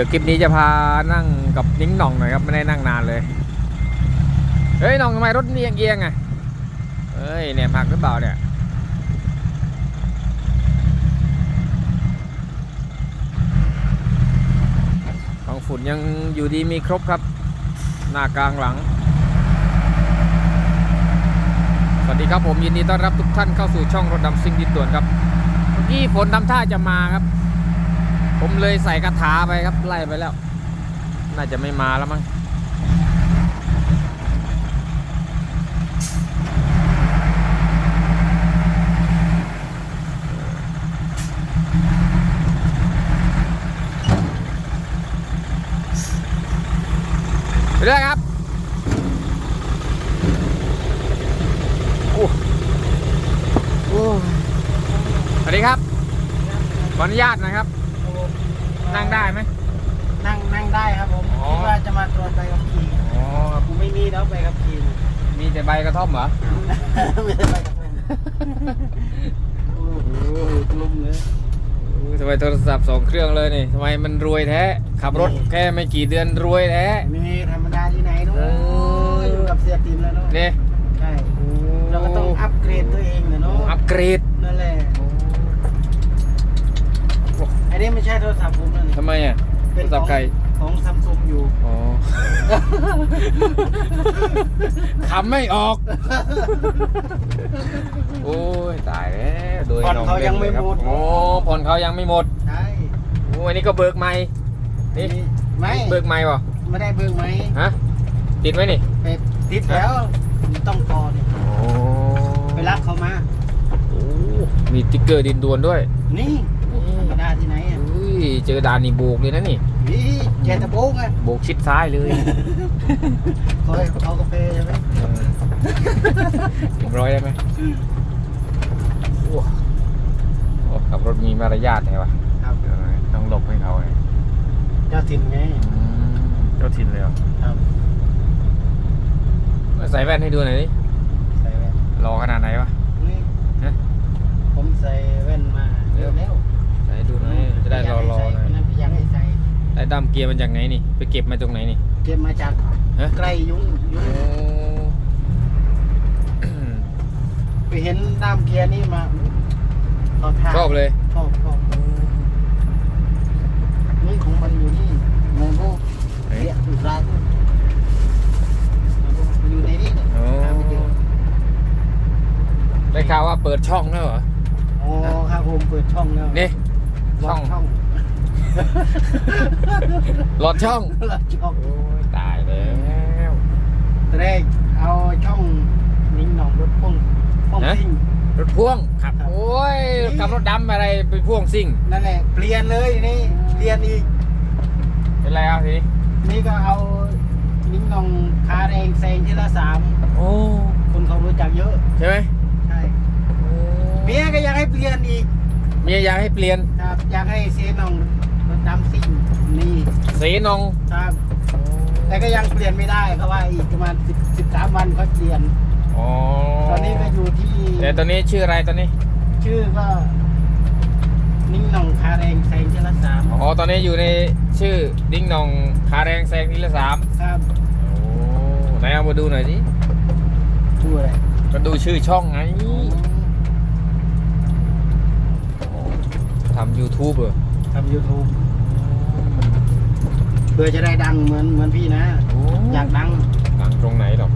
ดี๋ยวคลิปนี้จะพานั่งกับนิ้งหน่องหน่อยครับไม่ได้นั่งนานเลย เฮ้ยหน่องทำไมรถเอียงเอียงๆอะเฮ้ยเนี่ยผักหรือเปล่าเนี่ยของฝุ่นยังอยู่ดีมีครบครับ หน้ากลางหลัง สวัสดีครับผมยินดีต้อนรับทุกท่านเข้าสู่ช่องรถดำซิ่งดินด่วนครับเมื่อกี้ฝนทำท่าจะมาครับ ผมเลยใส่กระถาไปครับไล่ไปแล้ว น่าจะไม่มาแล้วมั้งไปเรื่อยครับโอ้โอ้สวัสดีครับ ขออนุญาตนะครับ นั่งได้ไหม นั่งนั่งได้ครับผมอ๋อ คิดว่าจะมาตรวจใบขับขี่อ๋อครับกูไม่มีแล้วใบขับขี่ มีแต่ใบกระท่อมเหรอ ไม่ได้ใบขับขี่โอ้โหกลุ่มเลยอู้ทำไมโทรศัพท์สองเครื่องเลยนี่ทำไมมันรวยแท้ ขับรถนี่แค่ไม่กี่เดือนรวยแท้นี่ธรรมดาที่ไหนเนู้เอออยู่กับเสียติมแล้วเนาะนี่ใช่เราก็ต้องอัปเกรดตัวเองนะเนาะอัปเกรด นั่นแหละอันนี้ไม่ใช่โทรศัพท์ผมนะนี่ทำไมอะโทเป็นรศัพท์ใคร ของซัมซุงอยู่ อ๋อ ขำไม่ออก โอ้ยตายแล้วโดยผ่อนน้เขายังไม่ล่นลหมดครับโอ้ผ่อนเขายังไม่หมด ใช่โอ้อันนี้ก็เบิกใหม่ นี่ ไม่เบิกใหม่ป่ะไม่ได้เบิกไหมฮะ ติดไหมนี่ ไปติดแล้วต้องพอเนี่ยโอ้ไปรับเขามา โอ้ มีติ๊กเกอร์ดินดวนด้วย นี่ เจอด่านนี่โบกเลยนะนี่นี่แกตะโบกไงโบกชิดซ้ายเลยคอยเอากาแฟใช่ไหมเรียบร้อยได้ไหมโอ้โอ้ขับรถมีมารยาทไงวะครับต้องหลบให้เขาไงเจ้าถิ่นไงเจ้าถิ่นเลยเหรอครับใส่แว่นให้ดูหน่อยดิ ใส่แว่น รอขนาดไหนวะ นี่ ฮะ ผมใส่แว่นมาเร็วแล้ว ใส่ให้ดูหน่อยจะได้รอรอหน่อย นั่นพี่ยังให้ใส่ ได้ดั้มเกียร์มันจากไหนนี่ ไปเก็บมาตรงไหนนี่ เก็บมาจากฮะ ไกลยุ้งยุ้งโอ้ไปเห็นด้ามเกียร์นี่มาเขาทาชอบเลยชอบชอบนี่ของมันอยู่นี่เงินพวกไหนเสียสุดร้านอยู่ในนี้เนี่ยโอ้หาไม่เจอได้ข่าวว่าเปิดช่องแล้วเหรอ อ๋อครับผมเปิดช่องแล้วนี่ช่อง ช่อง หลอดช่องลอดช่องโอ้ยตายแล้วตอนแรกเอาช่องนิ้งหนองรถพ่วงพ่วงฮะซิ่ง รถพ่วงขับ โอ้ยขับรถดำอะไรไปพ่วงซิ่ง นั่นแหละ เปลี่ยนเลยนี่เปลี่ยนอีก เป็นไรอะทีนี้นี่ก็เอานิ้งหนองคาแรงแซงทีละสามโอ้คนเขารู้จักเยอะ ใช่ไหมใช่เมียก็อยากให้เปลี่ยนอีก เมียอยากให้เปลี่ยน ครับ อยากให้เซนอง รถดำซิ่งนี่สีนองครับแต่ก็ยังเปลี่ยนไม่ได้เขาว่าอีกประมาณสิบสิบสามวันก็เปลี่ยน อ๋อตอนนี้ก็อยู่ที่แต่ตอนนี้ชื่ออะไรตอนนี้ ชื่อก็ นิ้งหนองคาแรงแซงทีละสามอ๋อตอนนี้อยู่ในชื่อดิ้งนองคาแรงแซงทีละสามครับโอ้ไหนเอามาดูหน่อยสิชื่ออะไรก็ดูชื่อช่องไงทำ YouTube เหรอ ทำยูทูบเพื่อจะได้ดังเหมือนเหมือนพี่นะโอ้อยากดัง ดังตรงไหนหรอก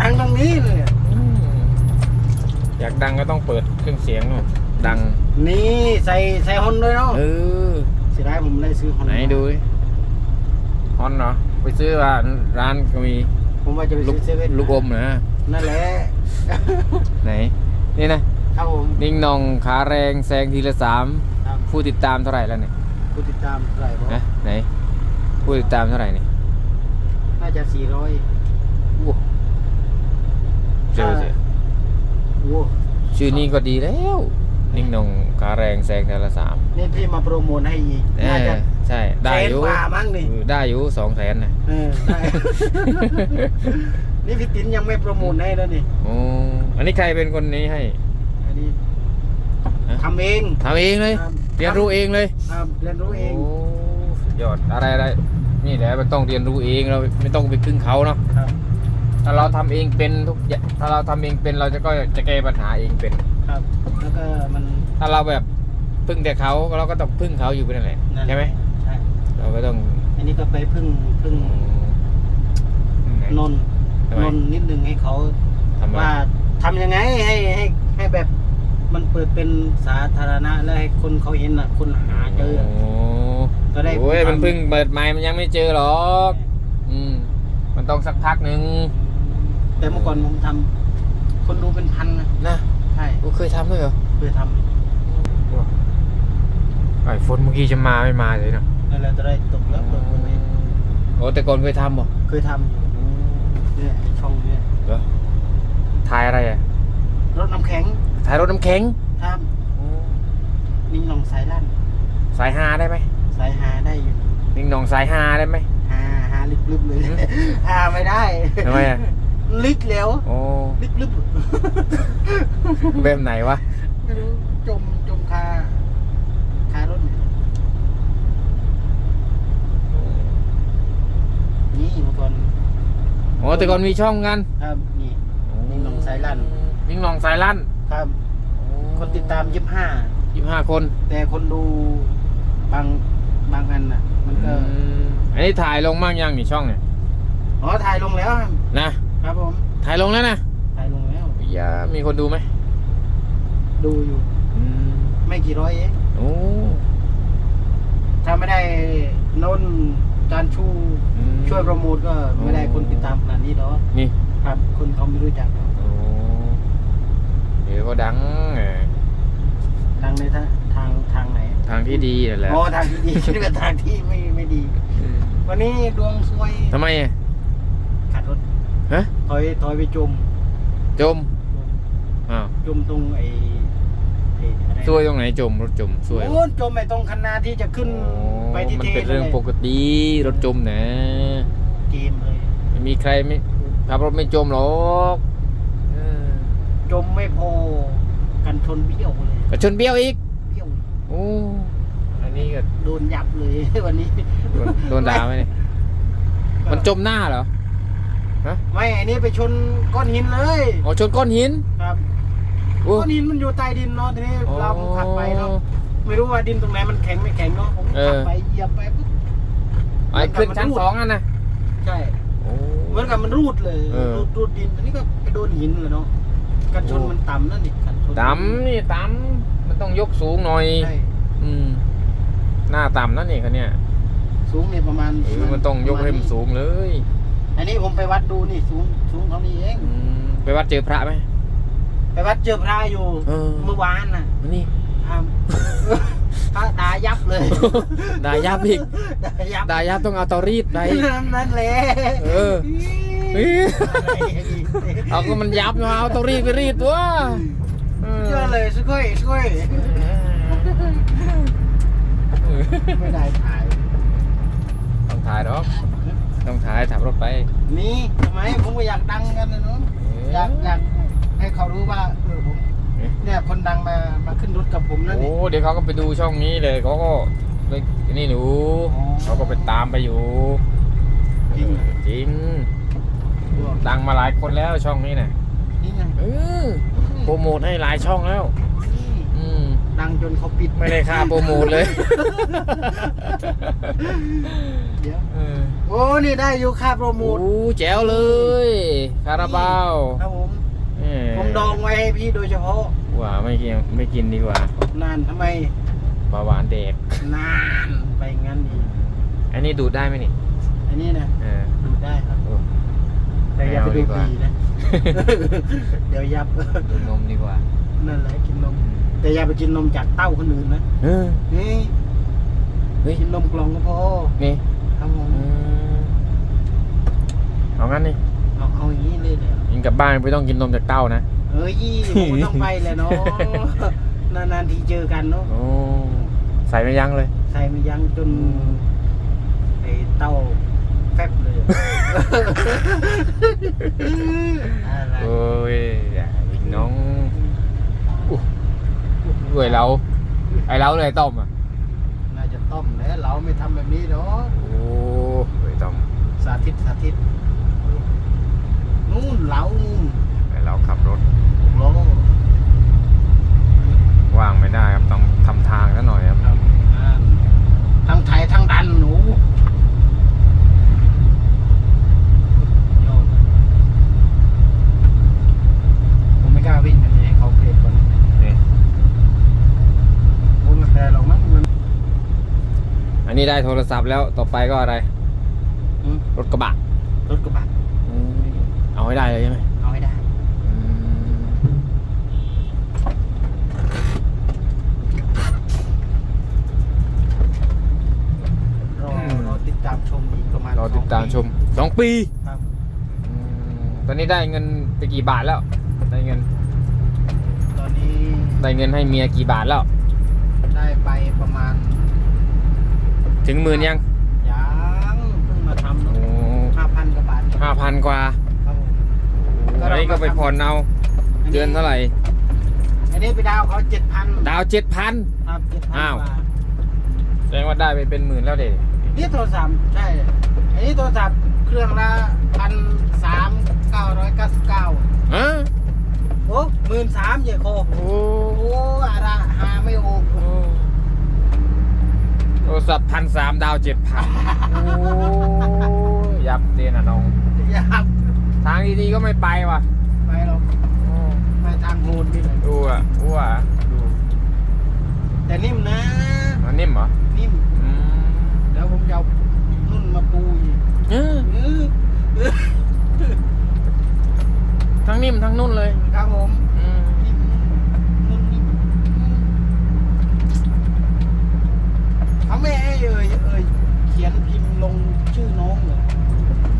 ดังตรงนี้เลยอะอืมอยากดังก็ต้องเปิดเครื่องเสียงหน่อยดัง นี่ใส่ใส่ฮอนด้วยเนาะเออเสียดายผมได้ซื้อฮอนไหนดูดิฮอนเหรอ ไปซื้อร้านร้านก็มี ผมว่าจะไปลูกซื้อเซเว่นลูกอมนะนั่นแหละ ไหน นี่นะ ครับผมนิ่งนองขาแรงแซงทีละสามครับ ผู้ติดตามเท่าไหร่แล้วเนี่ยผู้ติดตามเท่าไหร่ผมนะไหน ผู้ติดตามเท่าไหร่เนี่ยน่าจะสี่ร้อยโอ้เร็วเสียโอ้ชื่อนี้ก็ดีแล้ว นิ่งนองขาแรงแซงทีละสามนี่พี่มาโปรโมทให้อีกเอน่าอจะใช่ ได้อยู่แสนกว่ามั้งนี่เออได้อยู่สองแสนนะเออได้ นี่พี่ติ๋นยังไม่โปรโมทให้แล้วนี่ โอ้อันนี้ใครเป็นคนนี้ให้ อันนี้ฮะ ทำเองทำเองเลย ครับเรียนรู้เองเลยครับเรียนรู้เองโยอดอะไรอะไรนี่แหละมันต้องเรียนรู้เองเราไม่ต้องไปพึ่งเขาเนาะครับถ้าเราทำเองเป็นทุกอย่างถ้าเราทำเองเป็นเราจะก็จะแก้ปัญหาเองเป็น ครับแล้วก็มันถ้าเราแบบพึ่งแต่เขาเราก็ต้องพึ่งเขาอยู่เป็นอะไรนั่นใช่ไหมใช่เราก็ต้องอันนี้ก็ไปพึ่งพึ่งนนท์ทำไมนนท์นิดนึงให้เขาทำไมว่าทำยังไงให้ให้ให้แบบ มันเปิดเป็นสาธารณะแล้วให้คนเขาเห็นอะ คนหาเจอโอ้ก็ได้โอ้ยทำมันเพิ่งเปิดใหม่มันยังไม่เจอหรอก อืม มันต้องสักพักหนึ่งแต่เมื่อก่อนผมทำคนดูเป็นพันนะนะใช่กูเคยทำด้วยเหรอเคยทไอ้ฝนเมื่อกี้จะมาไม่มาเลยเนาะำนั่นแหละจะได้ตกแล้วตกเลยโอ้แต่ก่อนเคยทำบ่เคยทำอยู่เนี่ยไอ้ช่องเนี่ยเหรอถ่ายอะไรอะรถน้ำแข็ง ถ่ายรถน้ำแข็งทำนิ่งหนองสายลั่นสายฮาได้ไหมสายหาได้อยู่นิ่งหนองสายฮาได้ไหมหาหาลึกๆเลยหืมหาไม่ได้ทำไมอะลึกแล้วโอ้ลึกแบบไหนวะๆไม่รู้จมจมคาคารถเนี่ยนี่เมื่อก่อนโอ้แต่ก่อนมีช่องกันครับนี่นิ่งหนองสายลั่นนิ่งหนองสายลั่น ครับ คนติดตามยี่ห้า ยี่ห้าคนแต่คนดูบางบางอันน่ะ มันก็ อืมอันนี้ถ่ายลงบ้างยังนี่ช่องเนี่ยอ๋อ ถ่ายลงแล้วครับนะ ครับผม ถ่ายลงแล้วนะถ่ายลงแล้ว อย่ามีคนดูไหมดูอยู่ อืมไม่กี่ร้อยเองโอ้ถ้าไม่ได้นนท์จานชูอืมช่วยโปรโมทก็ไม่ได้คนติดตามขนาดนี้หรอกนี่ ครับ คนเขาไม่รู้จักหรอกโอ้ เดี๋ยวก็ดังเออทางในทางทางทางไหนทางที่ดีนั่นแหละอ๋อทางที่ดีคิดว่าทางที่ไม่ไม่ดี อืมวันนี้ดวงซวยทำไมอะ ขัดรถฮะ ถอยถอยไปจมจมอ้าวจมตรงไอ้ไอ้อะไรซวยตรงไหนจมรถจมซวยโอ้จมไอ้ตรงคันนาที่จะขึ้นไปที่มันเทเป็นเรื่องปกติรถจมนะเกมเลยไม่มีใครไม่ขับรถไม่จมหรอกเออ จมไม่พอกันชนเบี้ยวเลยกระชนเบี้ยวอีกเบี้ยวโอ้อันนี้ก็โดนยับเลย วันนี้ โดนโดนด่าไหมเนี่ยมันจมหน้าเหรอไม่อันนี้ไปชนก้อนหินเลยอ๋อชนก้อนหินครับโอ้ก้อนหินมันอยู่ใต้ดินเนาะทีนี้เราผมขับไปเนาะไม่รู้ว่าดินตรงไหนมันแข็งไม่แข็งเนาะผมขับไปเหยียบไปปุ๊บไอ้ขึ้นชั้นสองนั่นนะใช่โอ้เหมือนกับมันรูดเลยเออรูดรูดดินอันนี้ก็ไปโดนหินเลยเนาะ กันชนโอ้มันต่ำนั่นดิกันชนต่ำนี่ต่ำมันต้องยกสูงหน่อย ใช่อืม หน้าต่ำนั่นนี่คันเนี่ยสูงเนี่ยประมาณเออมันต้องยกให้มันสูงเลยอันนี้ผมไปวัดดูนี่สูงสูงเท่านี้เองอืมไปวัดเจอพระไหม ไปวัดเจอพระอยู่เออ เมื่อวานน่ะนี่ครับพระด่ายับเลยด่ายับอีกด่ายับดายับต้องเอาเตารีดไปนั่นแหละเออเฮ้ย เอาก็มันยับมาเอาเตารีดไปรีดตัวเออเชื่อเลยช่วยช่วยไม่ได้ถ่ายต้องถ่ายหรอกต้องถ่ายถ่ายรถไปนี่ทำไมผมก็อยากดังกันนะเนาะอยากอยากให้เขารู้ว่าเออผมเอ๊ะเนี่ยคนดังมามาขึ้นรถกับผมนั่นโอ้นี่เดี๋ยวเขาก็ไปดูช่องนี้เลยเขาก็ไปนี่หนูอ๋อเขาก็ไปตามไปอยู่จริงเออจริง ดังมาหลายคนแล้วช่องนี้น่ะนี่ไงเออโปรโมทให้หลายช่องแล้วอืม ดังจนเขาปิดไม่ได้ค่าโปรโมทเลย เดี๋ยวเออโอ้นี่ได้อยู่ค่าโปรโมโอ้ทแจ๋วเลย คาราบาวครับผมเออผมดองไว้ให้พี่โดยเฉพาะว่าไม่กินไม่กินดีกว่านานทำไมเบาหวานเด็ก นานไปงั้นดีอันนี้ดูดได้ไหมนี่ อันนี้นะเออดูได้ครับโอ้ แต่อย่าไปไม่ดูเอาดีกว่าดีนะ เดี๋ยวยับดูดนมดีกว่า นั่นแหละกินนม แต่อย่าไปกินนมจากเต้าคนอื่นนะเออนี่เฮ้ยกินนมกล่องก็พอนี่ครับผมอืมเอางั้นนี่เอาเอาอย่างนี้เลยเลยยิงกลับบ้านไม่ต้องกินนมจากเต้านะเอ้ยผมก็ต้องไปเลยเนาะนานๆทีเจอกันเนาะโอ้ใส่ไม่ยั้งเลย ใส่ไม่ยั้งจนไอ้เต้าแฟบเลย อะไร โอ้ยอย่ายิงน้องด้วยเราไอเราเลยต้มอะน่าจะต้มแล้วเราไม่ทำแบบนี้หรอกโอ้เฮ้ยต้องสาธิตสาธิตนู่นเหลานู่นให้เราขับรถว่างไม่ได้ครับต้องทำทางซะหน่อยครับทั้งไทยทั้งดันหนูโยนผมไม่กล้าวิ่งอันนี้ให้เขาเกรดก่อน นี่ โอ้ยไมันแต่หรอกมั้งมัน อั นนี้ได้โทรศัพท์แล้วต่อไปก็อะไร อืมรถกระบะรถกระบะอืมเอาให้ได้เลยใช่ไหมเอาให้ได้อืมรอรอติดตามชมอีกประมาณรอติดตามชมสองปีครับ อืมตอนนี้ได้เงินไปกี่บาทแล้ว ได้เงินตอนนี้ได้เงินให้เมียกี่บาทแล้ว ได้ไปประมาณ ถึงหมื่นยังยังเพิ่งมาทำโอ้ห้าพันกว่าบาทห้าพันกว่าครับผมก็อันเรานี้ก็ไปผ่อนเอาเดือนเท่าไหร่ อันนี้ไปดาวเขาเจ็ดพันดาวเจ็ดพัน ครับเจ็ดพันอ้าวกว่าแสดงว่าได้ไปเป็นหมื่นแล้วเด็นี่โทรศัพท์ใช่ อันนี้โทรศัพท์เครื่องละพันสามเก้าร้อยเก้าสิบเก้าฮะโอ้หมื่นสามเยโคโอ้โอ้อะไรหาไม่โอ้โอ้ โทรศัพท์พันสามดาวเจ็ดพันโอ้ยับเตียนอะน้องอยากทางดีๆก็ไม่ไปว่ะ ไปหรอกไปทางโหนนี่เลย ดูอะอ้วดู แต่นิ่มนะ มันนิ่มเหรอ นิ่ม อืม แล้วผมจะเอานุ่นมาปูอีก เออ เออเออ ทั้งนิ่มทั้งนุ่นเลย ครับผม อืม นิ่มนุ่นนิ่มเขาไม่ให้เอ่ยเอ่ยเขียนพิมพ์ลงชื่อน้องเหรอ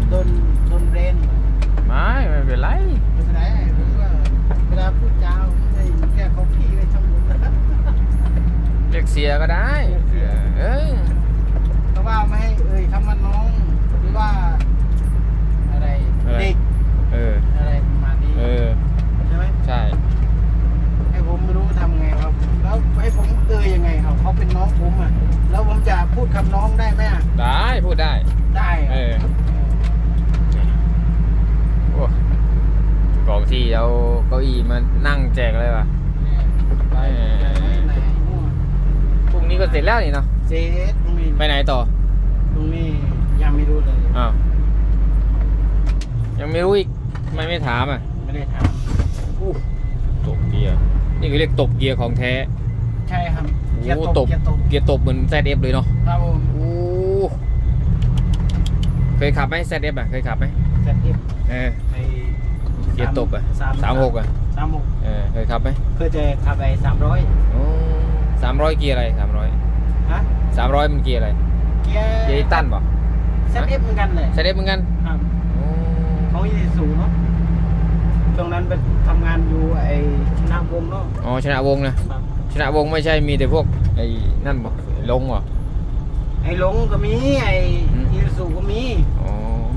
โดนโดนเรนเหรอ ไม่ไม่เป็นไร ไม่เป็นไรผมว่าเวลาพูดจาผมได้แค่เขาพี่ไว้ทั้งหมดนะ เรียกเสียก็ได้ เรียกเสีย เออ เพราะว่าไม่ให้เอ่ยคำว่าน้อง หรือว่า อะไร อะไร เด็ก เออ อะไรประมาณนี้ เออ ใช่ไหม ใช่ ให้ผมไม่รู้ทำไงครับ แล้วให้ผมเอ่ยยังไงครับเขาเป็นน้องผมอะ แล้วผมจะพูดคำน้องได้ไหมอะ ได้พูดได้ ได้ะ เออ โอ้กองที่เอาเก้าอี้มานั่งแจกเลยว่ะ เนี่ยไปไหนไหนมั่ว พรุ่งนี้ก็เสร็จ แล้วนี่เนาะเซตตรงนี้ไปไหนต่อตรงนี้ยังไม่รู้เลยอ้าวยังไม่รู้อีกทำไมไม่ถามอะไม่ได้ถามอู้ตบเกียร์นี่คือเรียกตบเกียร์ของแท้ ใช่ครับเกียร์โอ้ตตบบเกียร์ตบเกียร์ตบเหมือน ZF เลยเนาะครับผมโอ้เคยขับไหม ZF อะเคยขับไหมเซตเอฟเออไอเกียร์ตบอะสามสามหกอะสามหกเออเคยขับไหมเพื่อจะขับไปสามร้อยโอ้สามร้อยเกียร์อะไรสามร้อย ฮะสามร้อยมันเกียร์อะไรเกียร์เกียร์อีตันป่ะเซตเอฟเหมือนกันเลย ZF เหมือนกันครับโอ้เขาอีสูเนาะช่วงนั้นไปทำงานอยู่ไอชนะวงศ์เนาะอ๋อชนะวงศ์นะครับชนะวงศ์ไม่ใช่มีแต่พวกไอ้นั่นบ่ลงเหรอไอหลงก็มีไออืมอีสูก็มีอ๋อ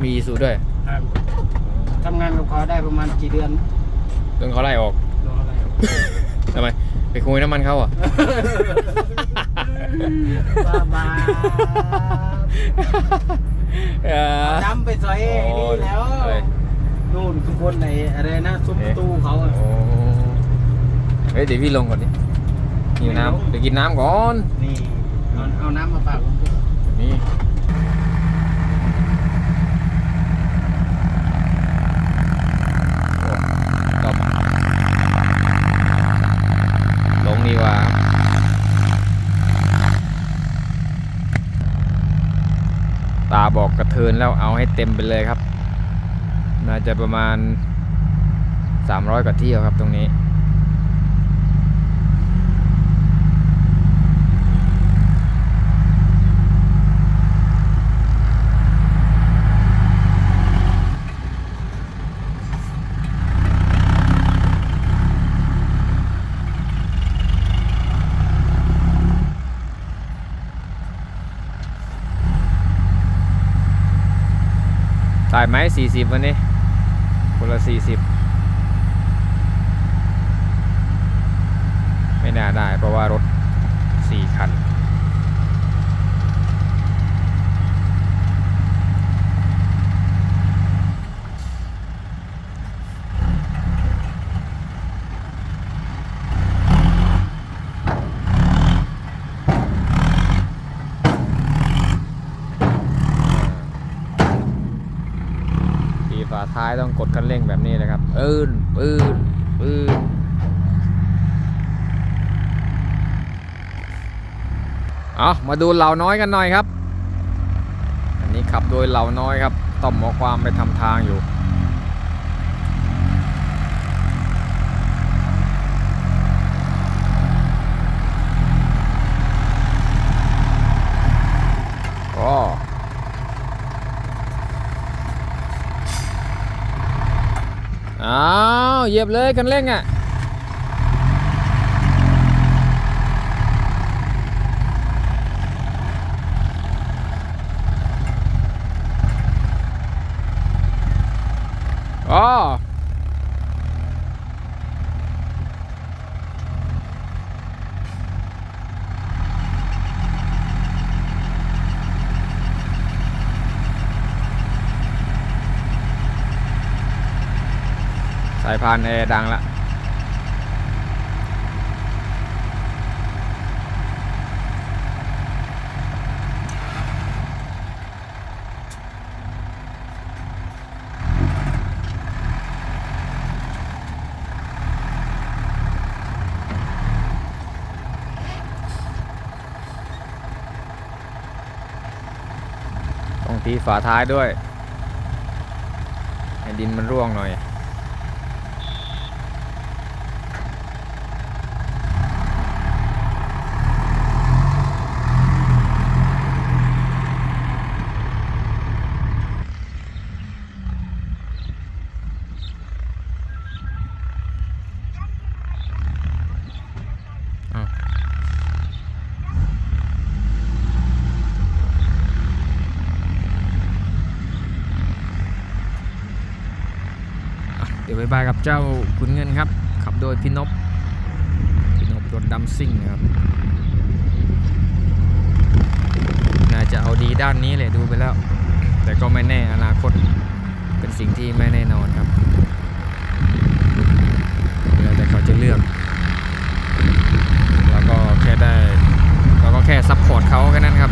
มีสูด้วยครับทำงานกับเขาได้ประมาณกี่เดือนโดนเขาไล่ออกโดนอะไรทำไมไปคุยน้ำมันเขาเหรอะ บ้าบ้าเออดำไปซอยไอ้นี่แล้วอะไรนู่นคือบนไหนอะไรนะซุ้มประตูเขาอะ โอ้เฮ้ยเดี๋ยวพี่ลงก่อนดิหิวน้ำเดี๋ยวกินน้ำก่อน นี่เอาเอาน้ำมาฝากผมด้วยนี่โอ้จบลงดีกว่า ตาบอกกระเทิ นแล้วเอาให้เต็มไปเลยครับ น่าจะประมาณ 300กว่าเที่ยวครับตรงนี้ ตายไหมสี่สิบวันนี้คนละสี่สิบไม่น่าได้เพราะว่ารถสี่คัน ท้ายต้องกดคันเร่งแบบนี้เลยครับปืนปืนปืนเอามาดูเหล่าน้อยกันหน่อยครับ อันนี้ขับโดยเหล่าน้อยครับ ต้อมหมอความไปทำทางอยู่ ก็อ้าว เหยียบเลยกันเร่งอะ อ๋อ สาย พานแอร์ดังละต้องตีฝาท้ายด้วย ให้ดินมันร่วงหน่อย วบายบายกับเจ้าคุณเงินครับ ขับโดยพี่นพพี่นพรถดำซิ่งนะครับ น่าจะเอาดีด้านนี้เลยดูไปแล้ว แต่ก็ไม่แน่อนาคตเป็นสิ่งที่ไม่แน่นอนครับแล้วแต่เขาจะเลือกแล้วก็แค่ได้ เราก็แค่ซัพพอร์ตเขาแค่นั้นครับ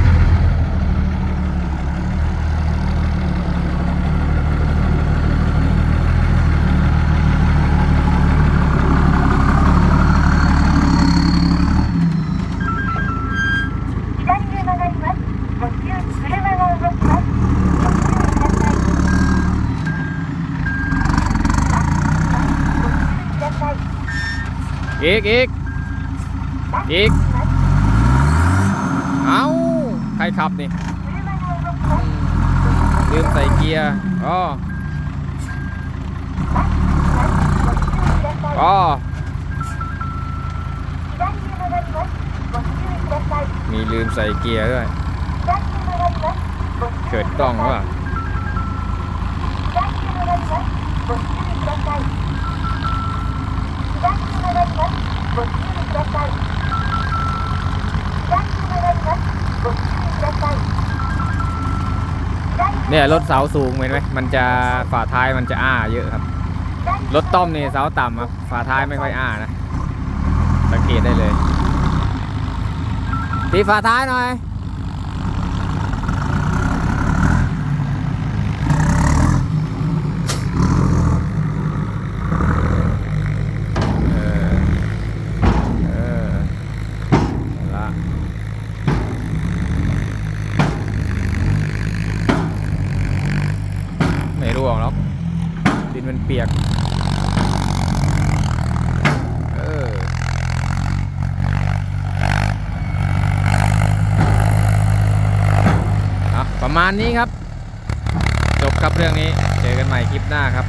กอีกอีกเอาใครขับนี่ลืมใส่เกียร์อ๋ออ๋อมีลืมใส่เกียร์ด้วยเกิดกล้องว่า เนี่ยรถเสาสูงเห็นไหมมันจะฝาท้ายมันจะอ้าเยอะครับ รถต้อมนี่เสาต่ำครับฝาท้ายไม่ค่อยอ้านะ สังเกตได้เลยตีฝาท้ายหน่อย เออ เออเอาละไม่ร่วงหรอกดินมันเปียก เออ อะประ มาณนี้ครับ จบครับเรื่องนี้ เจอกันใหม่คลิปหน้าครับ